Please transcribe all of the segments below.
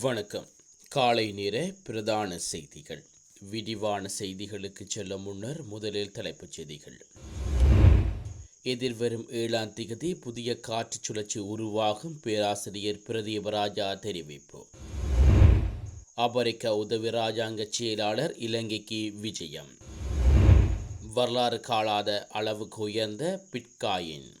வணக்கம். காலை நேர பிரதான செய்திகள். விரிவான செய்திகளுக்கு செல்ல முன்னர் முதலில் தலைப்புச் செய்திகள். எதிர்வரும் ஏழாம் திகதி புதிய காற்று சுழற்சி உருவாகும் பேராசிரியர் பிரதீபராஜா தெரிவிப்பு. அமெரிக்க உதவி ராஜாங்க செயலாளர் இலங்கைக்கு விஜயம். வரலாறு காலாத அளவுக்கு உயர்ந்த பிட்காயின்.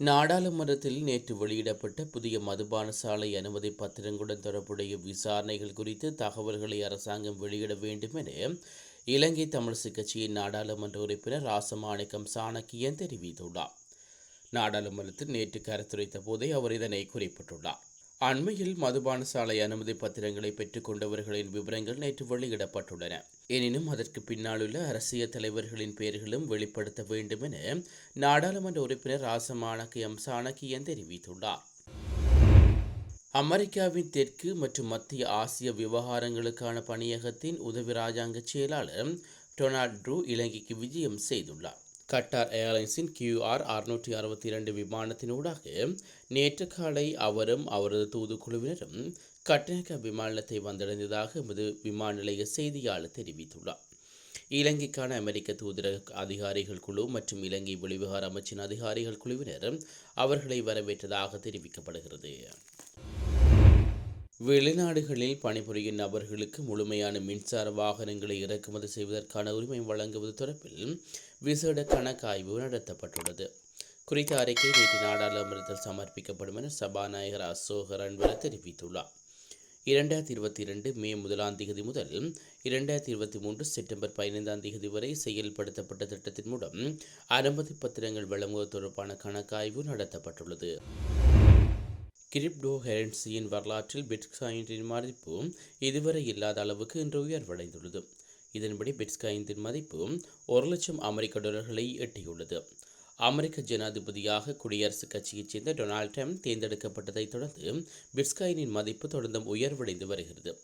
நாடாளுமன்றத்தில் நேற்று வெளியிடப்பட்ட புதிய மதுபான சாலை அனுமதி பத்திரங்களுடன் தொடர்புடைய விசாரணைகள் குறித்து தகவல்களை அரசாங்கம் வெளியிட வேண்டும் என இலங்கை தமிழிசை கட்சியின் நாடாளுமன்ற உறுப்பினர் ராசமாணிக்கம் சாணக்கியன் தெரிவித்துள்ளார். நாடாளுமன்றத்தில் நேற்று கருத்துரைத்த போதே அவர் இதனை குறிப்பிட்டுள்ளார். அண்மையில் மதுபான சாலை அனுமதி பத்திரங்களை பெற்றுக்கொண்டவர்களின் விவரங்கள் நேற்று வெளியிடப்பட்டுள்ளன. எனினும் அதற்கு பின்னாலுள்ள அரசியல் தலைவர்களின் பெயர்களும் வெளிப்படுத்த வேண்டும் என நாடாளுமன்ற உறுப்பினர் ராசமானக்கு எம். சாணக்கியன் தெரிவித்துள்ளார். அமெரிக்காவின் தெற்கு மற்றும் மத்திய ஆசிய விவகாரங்களுக்கான பணியகத்தின் உதவி ராஜாங்க செயலாளர் டொனால்ட் ட்ரூ இலங்கைக்கு விஜயம் செய்துள்ளார். கட்டார் ஏர்லைன்ஸின் கியூஆர் அறுநூற்றி அறுபத்தி இரண்டு விமானத்தினூடாக நேற்று காலை அவரும் அவரது தூதுக்குழுவினரும் கட்டணக்க விமானத்தை வந்தடைந்ததாக எமது விமான நிலைய செய்தியாளர் தெரிவித்துள்ளார். இலங்கைக்கான அமெரிக்க தூதரக அதிகாரிகள் குழு மற்றும் இலங்கை வெளிவிகார அமைச்சின் அதிகாரிகள் குழுவினர் அவர்களை வரவேற்றதாக தெரிவிக்கப்படுகிறது. வெளிநாடுகளில் பணிபுரியும் நபர்களுக்கு முழுமையான மின்சார வாகனங்களை இறக்குமதி செய்வதற்கான உரிமை வழங்குவது தொடர்பில் விசேட கணக்காய்வு நடத்தப்பட்டுள்ளது. குறித்த அறிக்கை நேற்று நாடாளுமன்றத்தில் சமர்ப்பிக்கப்படும் என சபாநாயகர் அசோக் ரன்வர தெரிவித்துள்ளார். இரண்டாயிரத்தி இருபத்தி இரண்டு மே முதலாம் தேதி முதல் இரண்டாயிரத்தி இருபத்தி மூன்று செப்டம்பர் பதினைந்தாம் தேதி வரை செயல்படுத்தப்பட்ட திட்டத்தின் மூலம் அனுமதி பத்திரங்கள் வழங்குவது தொடர்பான கணக்காய்வு நடத்தப்பட்டுள்ளது. கிரிப்டோ கரன்சியின் வரலாற்றில் பிட்காயினின் மதிப்பு இதுவரை இல்லாத அளவுக்கு இன்று உயர்வடைந்துள்ளது. இதன்படி பிட்காயினின் மதிப்பு ஒரு லட்சம் அமெரிக்க டாலர்களை எட்டியுள்ளது. அமெரிக்க ஜனாதிபதியாக குடியரசுக் கட்சியைச் சேர்ந்த டொனால்ட் ட்ரம்ப் தேர்ந்தெடுக்கப்பட்டதைத் தொடர்ந்து பிட்ஸ்காயினின் மதிப்பு தொடர்ந்தும் உயர்வடைந்து வருகிறது.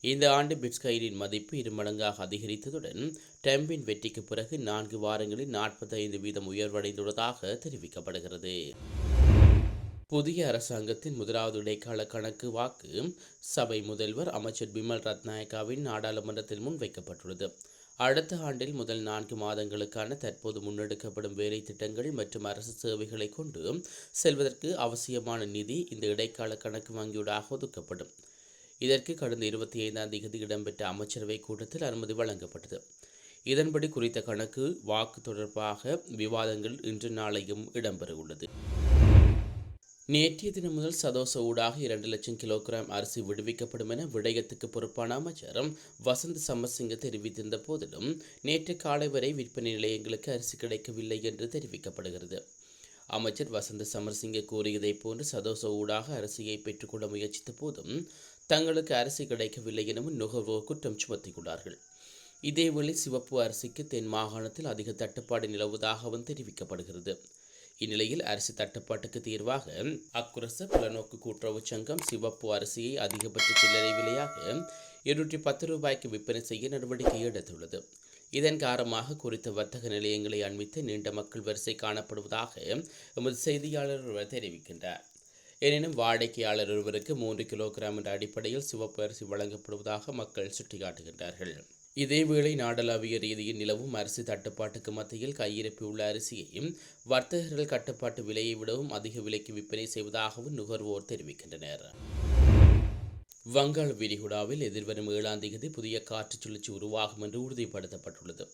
இந்த ஆண்டு பிட்ஸ்காயினின் மதிப்பு இரு மடங்காக அதிகரித்ததுடன் ட்ரம்பின் வெற்றிக்கு பிறகு நான்கு வாரங்களில் நாற்பத்தைந்து வீதம் உயர்வடைந்துள்ளதாக தெரிவிக்கப்படுகிறது. புதிய அரசாங்கத்தின் முதலாவது இடைக்கால கணக்கு வாக்கு சபை முதல்வர் அமைச்சர் பிமல் ரத்நாயக்காவின் நாடாளுமன்றத்தில் முன்வைக்கப்பட்டுள்ளது. அடுத்த ஆண்டில் முதல் நான்கு மாதங்களுக்கான தற்போது முன்னெடுக்கப்படும் வேலை திட்டங்கள் மற்றும் அரசு சேவைகளை கொண்டு செல்வதற்கு அவசியமான நிதி இந்த இடைக்கால கணக்கு வங்கியூடாக ஒதுக்கப்படும் இதற்கு கடந்த இருபத்தி ஐந்தாம் தேதி இடம்பெற்ற அமைச்சரவை கூட்டத்தில் அனுமதி வழங்கப்பட்டது. இதன்படி குறித்த கணக்கு வாக்கு தொடர்பாக விவாதங்கள் இன்று நாளையும் இடம்பெறவுள்ளது. நேற்றைய தினம் முதல் சதோச ஊடாக இரண்டு லட்சம் கிலோகிராம் அரிசி விடுவிக்கப்படும் என விடயத்துக்கு பொறுப்பான அமைச்சரும் வசந்த் சமசிங்க தெரிவித்திருந்த போதிலும் நேற்று காலை வரை விற்பனை நிலையங்களுக்கு அரிசி கிடைக்கவில்லை என்று தெரிவிக்கப்படுகிறது. அமைச்சர் வசந்த் சமர்சிங்க கூறியதைப் போன்று சதோச ஊடாக அரிசியை பெற்றுக்கொள்ள முயற்சித்த போதும் தங்களுக்கு அரிசி கிடைக்கவில்லை எனவும் நுகர்வோர் குற்றம் சுமத்தியுள்ளார்கள். இதேவேளை சிவப்பு அரிசிக்கு தென் மாகாணத்தில் அதிக தட்டுப்பாடு நிலவுவதாகவும் தெரிவிக்கப்படுகிறது. இந்நிலையில் அரிசி தட்டுப்பாட்டுக்கு தீர்வாக அக்குரச புலநோக்கு கூட்டுறவு சங்கம் சிவப்பு அரிசியை அதிகபட்ச சில்லறை விலையாக இருநூற்றி பத்து ரூபாய்க்கு விற்பனை செய்ய நடவடிக்கை எடுத்துள்ளது. இதன் காரணமாக குறித்த வர்த்தக நிலையங்களை அண்மித்து நீண்ட மக்கள் வரிசை காணப்படுவதாக எமது செய்தியாளர் ஒருவர் தெரிவிக்கின்றார். எனினும் வாடிக்கையாளர் ஒருவருக்கு மூன்று கிலோகிராம் என்ற அடிப்படையில் சிவப்பு அரிசி வழங்கப்படுவதாக மக்கள் சுட்டிக்காட்டுகின்றார்கள். இதேவேளை நாடளாவிய ரீதியில் நிலவும் அரிசி தட்டுப்பாட்டுக்கு மத்தியில் கையிருப்பியுள்ள அரிசியையும் வர்த்தகர்கள் கட்டுப்பாட்டு விலையை விடவும் அதிக விலைக்கு விற்பனை செய்வதாகவும் நுகர்வோர் தெரிவிக்கின்றனர். வங்காள விரிகுடாவில் எதிர்வரும் ஏழாம் தேதி புதிய காற்று சுழற்சி உருவாகும் என்று உறுதிப்படுத்தப்பட்டுள்ளது.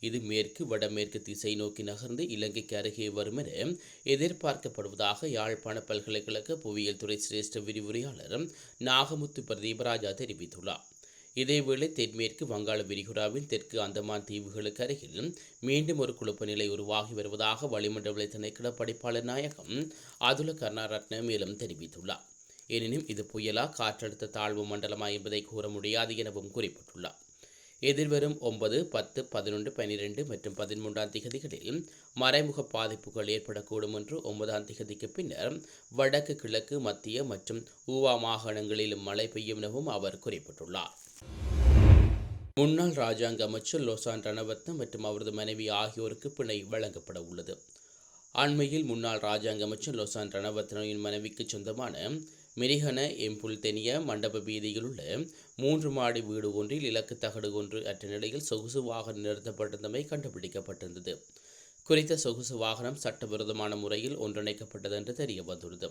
இது மேற்கு வடமேற்கு திசை நோக்கி நகர்ந்து இலங்கைக்கு அருகே வரும் என எதிர்பார்க்கப்படுவதாக யாழ்ப்பாண பல்கலைக்கழக புவியியல் துறை சிரேஷ்ட விரிவுரையாளர் நாகமுத்து பிரதீபராஜா தெரிவித்துள்ளார். இதேவேளை தென்மேற்கு வங்காள விரிகுடாவின் தெற்கு அந்தமான் தீவுகளுக்கு அருகில் மீண்டும் ஒரு குழப்ப நிலை உருவாகி வருவதாக வளிமண்டல திணைக்கள படிப்பாளர் நாயகம் அதுல கருணாரத்ன மேலும் தெரிவித்துள்ளார். எனினும் இது புயலா காற்றழுத்த தாழ்வு மண்டலமா என்பதை கூற முடியாது எனவும் குறிப்பிட்டுள்ளார். எதிர்வரும் ஒன்பது பத்து பதினொன்று பன்னிரெண்டு மற்றும் பதிமூன்றாம் திகதிகளில் மறைமுக பாதிப்புகள் ஏற்படக்கூடும் என்று ஒன்பதாம் திகதிக்கு பின்னர் வடக்கு கிழக்கு மத்திய மற்றும் ஊவா மாகாணங்களிலும் மழை பெய்யும் எனவும் அவர் குறிப்பிட்டுள்ளார். முன்னாள் ராஜாங்க அமைச்சர் லோசான் ரணவத்ன மற்றும் அவரது மனைவி ஆகியோருக்கு பிணை வழங்கப்பட உள்ளது. அண்மையில் முன்னாள் ராஜாங்க அமைச்சர் லோசான் ரணவத்னவின் மனைவிக்கு சொந்தமான மிரிகன எம்புல் தெனிய மண்டப வீதியில் உள்ள மூன்று மாடி வீடு ஒன்றில் இலக்கு தகடு ஒன்று அற்ற நிலையில் சொகுசு வாகனம் நிறுத்தப்பட்டிருந்தமை கண்டுபிடிக்கப்பட்டிருந்தது. குறித்த சொகுசு வாகனம் சட்டவிரோதமான முறையில் ஒன்றிணைக்கப்பட்டது என்று தெரிய வந்துள்ளது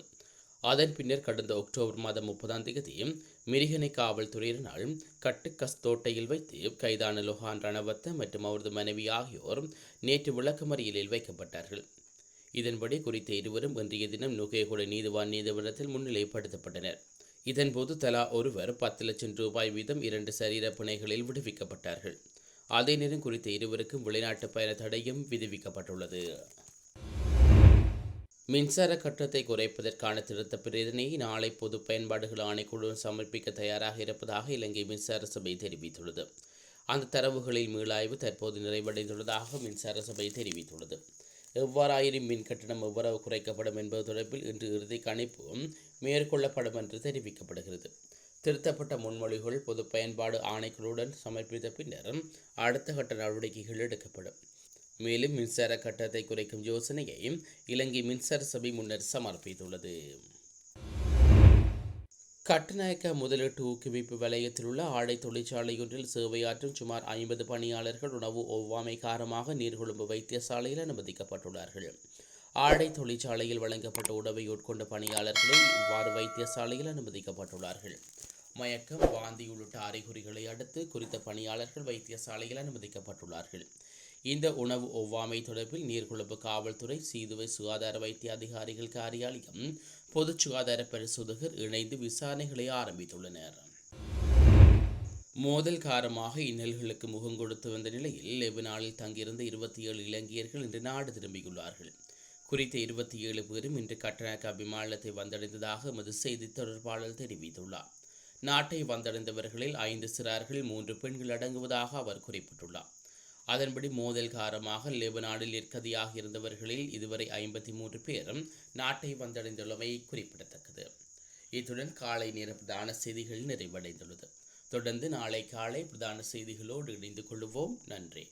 அதன் பின்னர் கடந்த அக்டோபர் மாதம் முப்பதாம் தேதி மிரிகனை காவல்துறையினரால் கட்டுக்கஸ் தோட்டையில் வைத்து கைதான லொஹான் ரணவத்த மற்றும் அவரது மனைவி ஆகியோர் நேற்று விளக்கமறியலில் வைக்கப்பட்டார்கள். இதன்படி குறித்த இருவரும் இன்றைய தினம் நுகேகுட நீதிவான் நீதிமன்றத்தில் முன்னிலைப்படுத்தப்பட்டனர். இதன்போது தலா ஒருவர் பத்து லட்சம் ரூபாய் வீதம் இரண்டு சரீர பிணைகளில் விடுவிக்கப்பட்டார்கள். அதே நேரம் குறித்த இருவருக்கும் வெளிநாட்டு பயண தடையும் விதிவிக்கப்பட்டுள்ளது. மின்சார கட்டணத்தை குறைப்பதற்கான திருத்த பிரேதனையை நாளை பொது பயன்பாடுகள் ஆணைக்குழு சமர்ப்பிக்க தயாராக இருப்பதாக இலங்கை மின்சார சபை தெரிவித்துள்ளது. அந்த தரவுகளில் மீளாய்வு தற்போது நிறைவடைந்துள்ளதாக மின்சார சபை தெரிவித்துள்ளது. எவ்வாறாயினும் மின் கட்டணம் எவ்வளவு குறைக்கப்படும் என்பது தொடர்பில் இன்று இறுதி கணிப்பு மேற்கொள்ளப்படும் என்று தெரிவிக்கப்படுகிறது. திருத்தப்பட்ட முன்மொழிகள் பொது பயன்பாடு ஆணைக்குழுடன் சமர்ப்பித்த பின்னர் அடுத்த கட்ட நடவடிக்கைகள் எடுக்கப்படும். மேலும் மின்சார கட்டணத்தை குறைக்கும் யோசனையை இலங்கை மின்சார சபை முன்னர் சமர்ப்பித்துள்ளது. கட்டுநாயக்க முதலீட்டு ஊக்குவிப்பு வலயத்தில் உள்ள ஆடை தொழிற்சாலையொன்றில் சேவையாற்றும் சுமார் ஐம்பது பணியாளர்கள் உணவு ஒவ்வாமை காரணமாக நீர்கொழும்பு வைத்தியசாலையில் அனுமதிக்கப்பட்டுள்ளார்கள். ஆடை தொழிற்சாலையில் வழங்கப்பட்ட உணவை உட்கொண்ட பணியாளர்களை இவ்வாறு வைத்தியசாலையில் அனுமதிக்கப்பட்டுள்ளார்கள். மயக்கம் வாந்தி உள்ளிட்ட அறிகுறிகளை அடுத்து குறித்த பணியாளர்கள் வைத்தியசாலையில் அனுமதிக்கப்பட்டுள்ளார்கள். இந்த உணவு ஒவ்வாமை தொடர்பில் நீர்கொழும்பு காவல்துறை சீதுவை சுகாதார வைத்திய அதிகாரிகள் காரியாலயம் பொது சுகாதார பரிசோதகர் இணைந்து விசாரணைகளை ஆரம்பித்துள்ளனர். மோதல் காரணமாக இன்னல்களுக்கு முகம் கொடுத்து வந்த நிலையில் லெபனானில் தங்கியிருந்த இருபத்தி ஏழு இலங்கையர்கள் இன்று நாடு திரும்பியுள்ளார்கள். குறித்த இருபத்தி ஏழு பேரும் இன்று கட்டணக்க விமானத்தை வந்தடைந்ததாக எமது செய்தி தொடர்பாளர் தெரிவித்துள்ளார். நாட்டை வந்தடைந்தவர்களில் ஐந்து சிறார்கள் மூன்று பெண்கள் அடங்குவதாக அவர் குறிப்பிட்டுள்ளார். அதன்படி மோதல் காரணமாக லெபனானில் நிற்கதியாக இருந்தவர்களில் இதுவரை ஐம்பத்தி மூன்று பேரும் நாட்டை வந்தடைந்துள்ளமை குறிப்பிடத்தக்கது. இத்துடன் காலை நேர பிரதான செய்திகள் நிறைவடைந்துள்ளது. தொடர்ந்து நாளை காலை பிரதான செய்திகளோடு இணைந்து கொள்வோம். நன்றி.